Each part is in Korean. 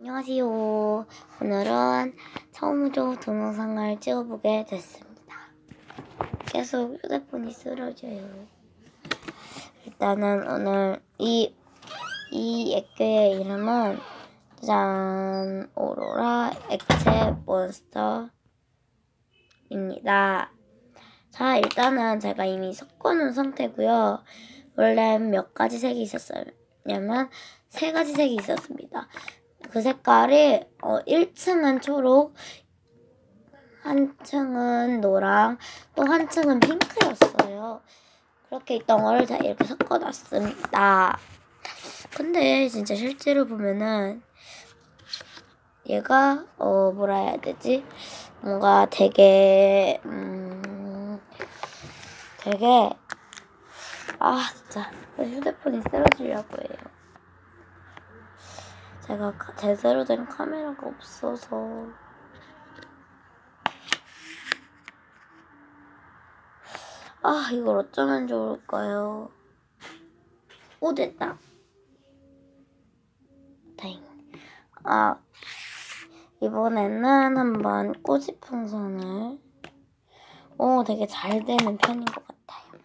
안녕하세요. 오늘은 처음으로 동영상을 찍어보게 됐습니다. 계속 휴대폰이 쓰러져요. 일단은 오늘 이, 이 액괴의 이름은 짠, 오로라 액체 몬스터입니다. 자, 일단은 제가 이미 섞어놓은 상태고요. 원래 몇 가지 색이 있었냐면 세 가지 색이 있었습니다. 그 색깔이 어, 1층은 초록, 한 층은 노랑, 또 한 층은 핑크였어요. 그렇게 있던 거를 다 이렇게 섞어놨습니다. 근데 진짜 실제로 보면은 얘가 어 뭐라 해야 되지? 뭔가 되게 음 되게 아 진짜 휴대폰이 쓰러지려고 해요. 제가 가- 제대로 된 카메라가 없어서 아 이걸 어쩌면 좋을까요? 오 됐다. 다행. 아 이번에는 한번 꼬지풍선을 오 되게 잘 되는 편인 것 같아요.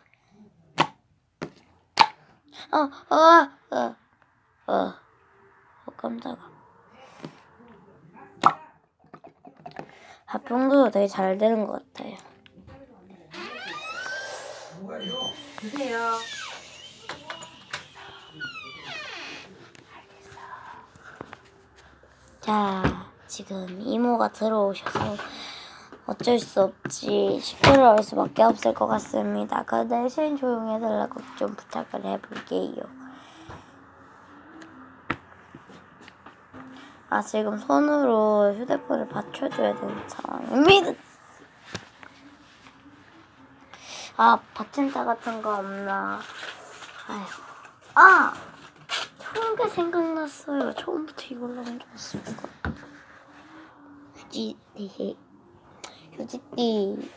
어, 어, 어, 어, 어 깜짝아. 가평도 되게 잘 되는 것 같아요. 드세요. 자, 지금 이모가 들어오셔서 어쩔 수 없지 시끄러울 수밖에 없을 것 같습니다. 그 대신 조용히 해달라고 좀 부탁을 해볼게요. 아, 지금 손으로 휴대폰을 받쳐줘야 되는 상황입니다. 아, 받침대 같은 거 없나. 아휴. 아! 좋은 게 생각났어요. 처음부터 이걸로 먼저 했으니까. 휴지띠. 휴지띠.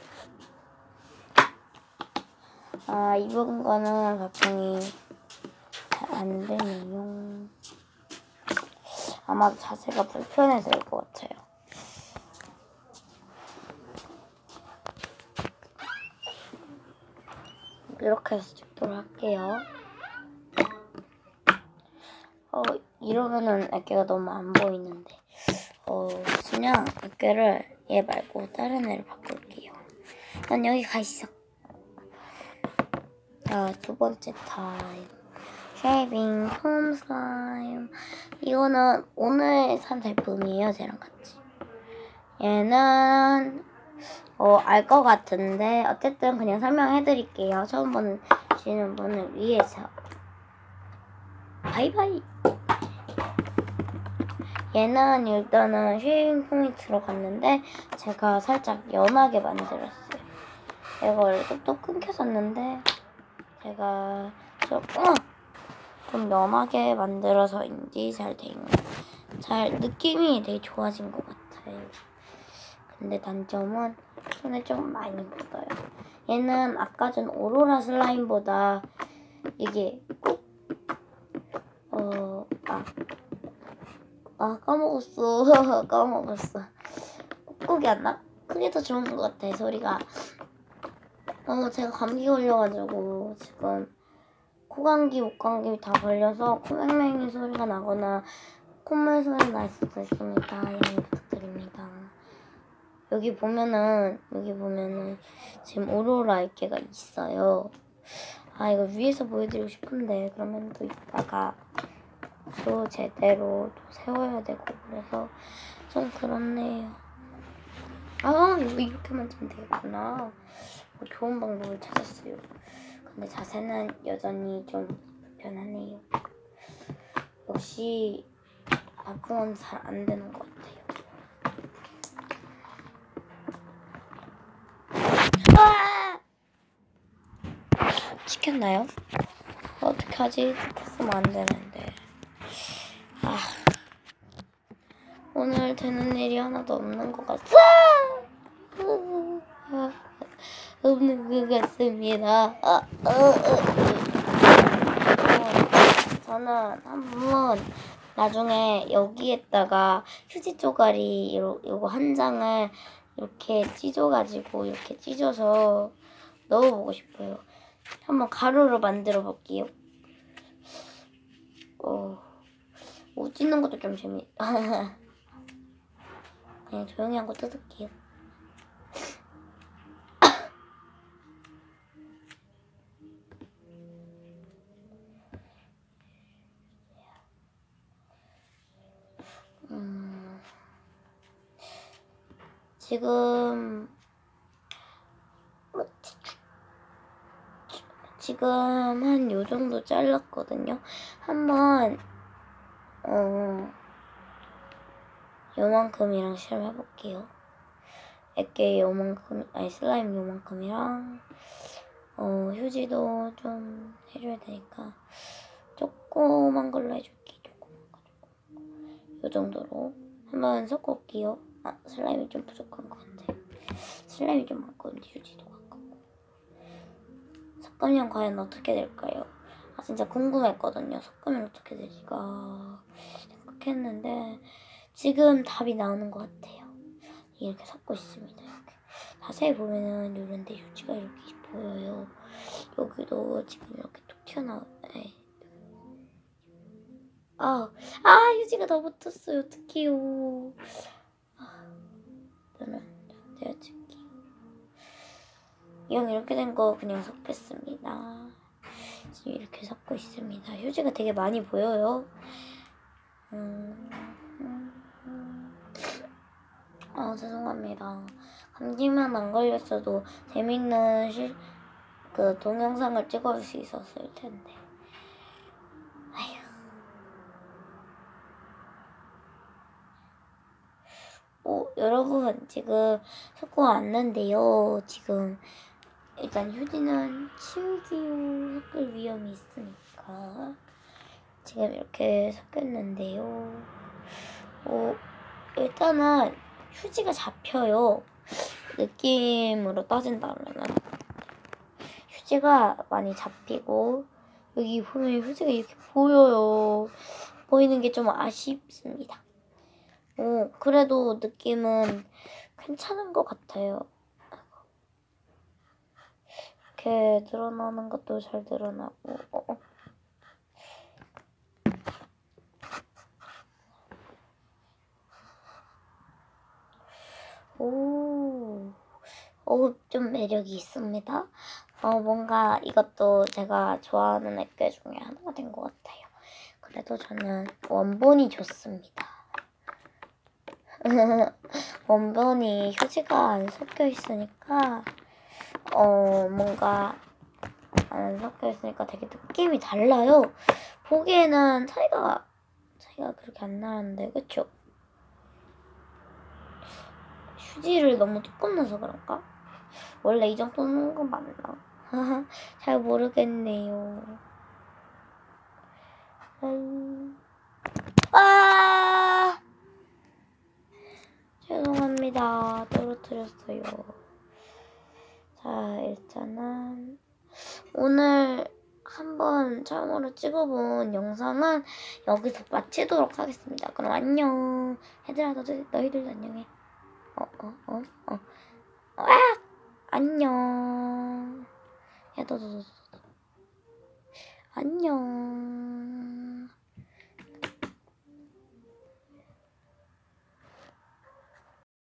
아, 입은 거는 가평이 잘 안 되네요. 아마도 자세가 불편해서일 것 같아요. 이렇게 해서 찍도록 할게요. 어, 이러면은 애교가 너무 안 보이는데. 어, 그냥 애교를 얘 말고 다른 애를 바꿀게요. 난 여기 가 있어. 자, 두 번째 타임. 쉐이빙 폼 슬라임. 이거는 오늘 산 제품이에요, 쟤랑 같이. 얘는 어, 알 것 같은데 어쨌든 그냥 설명해 드릴게요. 처음 보시는 분을 위해서. 바이바이. 얘는 일단은 쉐이빙 폼이 들어갔는데 제가 살짝 연하게 만들었어요. 이걸 또 끊겼었는데 제가 좀, 어! 좀 연하게 만들어서인지 잘 된, 잘 느낌이 되게 좋아진 것 같아요. 근데 단점은 손에 좀 많이 묻어요. 얘는 아까 전 오로라 슬라임보다 이게 꼭, 어, 아, 아 까먹었어. 까먹었어. 꾹꾹이 안 나? 그게 더 좋은 것 같아, 소리가. 어, 제가 감기 걸려가지고 지금 코감기, 목감기 다 걸려서 코맹맹이 소리가 나거나 콧물 소리 날 수도 있습니다. 양해 부탁드립니다. 여기 보면은 여기 보면은 지금 오로라 이렇게가 있어요. 아 이거 위에서 보여드리고 싶은데 그러면 또 이따가 또 제대로 또 세워야 되고 그래서 좀 그렇네요. 아 이거 이렇게 만지면 되겠구나. 뭐 좋은 방법을 찾았어요. 근데 자세는 여전히 좀 불편하네요. 역시 앞으로는 잘 안 되는 것 같아요. 아! 시켰나요? 어떻게 하지? 시켰으면 안 되는데. 아. 오늘 되는 일이 하나도 없는 것 같아. 아. 없는 것 같습니다. 아, 어, 어, 어. 저는 한번 나중에 여기에다가 휴지 쪼가리 요, 요거 한 장을 이렇게 찢어가지고 이렇게 찢어서 넣어보고 싶어요. 한번 가루로 만들어 볼게요. 어, 옷 찢는 것도 좀 재밌다. 그냥 조용히 한 거 뜯을게요. 지금 지금 한 요 정도 잘랐거든요. 한번 어 요만큼이랑 실험해 볼게요. 액계 요만큼 아니 슬라임 요만큼이랑 어 휴지도 좀 해줘야 되니까 조그만 걸로 해줄게. 조그만 거 조그만 거. 요 정도로 한번 섞어볼게요. 아 슬라임이 좀 부족한 것 같아. 슬라임이 좀 많거든요. 휴지도 가깝고. 섞으면 과연 어떻게 될까요? 아 진짜 궁금했거든요. 섞으면 어떻게 될까 생각했는데 지금 답이 나오는 것 같아요. 이렇게 섞고 있습니다. 이렇게 자세히 보면은 이런데 휴지가 이렇게 보여요. 여기도 지금 이렇게 툭 튀어나와. 에 아, 아 휴지가 더 붙었어요. 어떡해요. 이왕 이렇게 된 거 그냥 섞겠습니다. 지금 이렇게 섞고 있습니다. 휴지가 되게 많이 보여요. 음, 음, 음. 아 죄송합니다. 감기만 안 걸렸어도 재밌는 시, 그 동영상을 찍어줄 수 있었을 텐데. 아휴. 오, 여러분 지금 섞고 왔는데요. 지금 일단 휴지는 치우기로 섞을 위험이 있으니까 지금 이렇게 섞였는데요. 오, 일단은 휴지가 잡혀요. 느낌으로 따진다면 휴지가 많이 잡히고 여기 보면 휴지가 이렇게 보여요. 보이는 게 좀 아쉽습니다. 오, 그래도 느낌은 괜찮은 것 같아요. 이렇게 드러나는 것도 잘 드러나고. 어, 어. 오, 오, 좀 매력이 있습니다. 어, 뭔가 이것도 제가 좋아하는 액계 중에 하나가 된 것 같아요. 그래도 저는 원본이 좋습니다. 원본이 휴지가 안 섞여 있으니까, 어, 뭔가 안 섞여 있으니까 되게 느낌이 달라요. 보기에는 차이가, 차이가 그렇게 안 나는데, 그쵸? 휴지를 너무 조금 넣어서 그런가? 원래 이 정도 넣는 거 맞나? 잘 모르겠네요. 음. 아! 죄송합니다. 떨어뜨렸어요. 자, 일단은 오늘 한번 처음으로 찍어본 영상은 여기서 마치도록 하겠습니다. 그럼 안녕. 얘들아, 너희들, 너희들도 안녕해. 어, 어, 어, 어. 아! 안녕. 야, 너, 너, 너, 너. 안녕.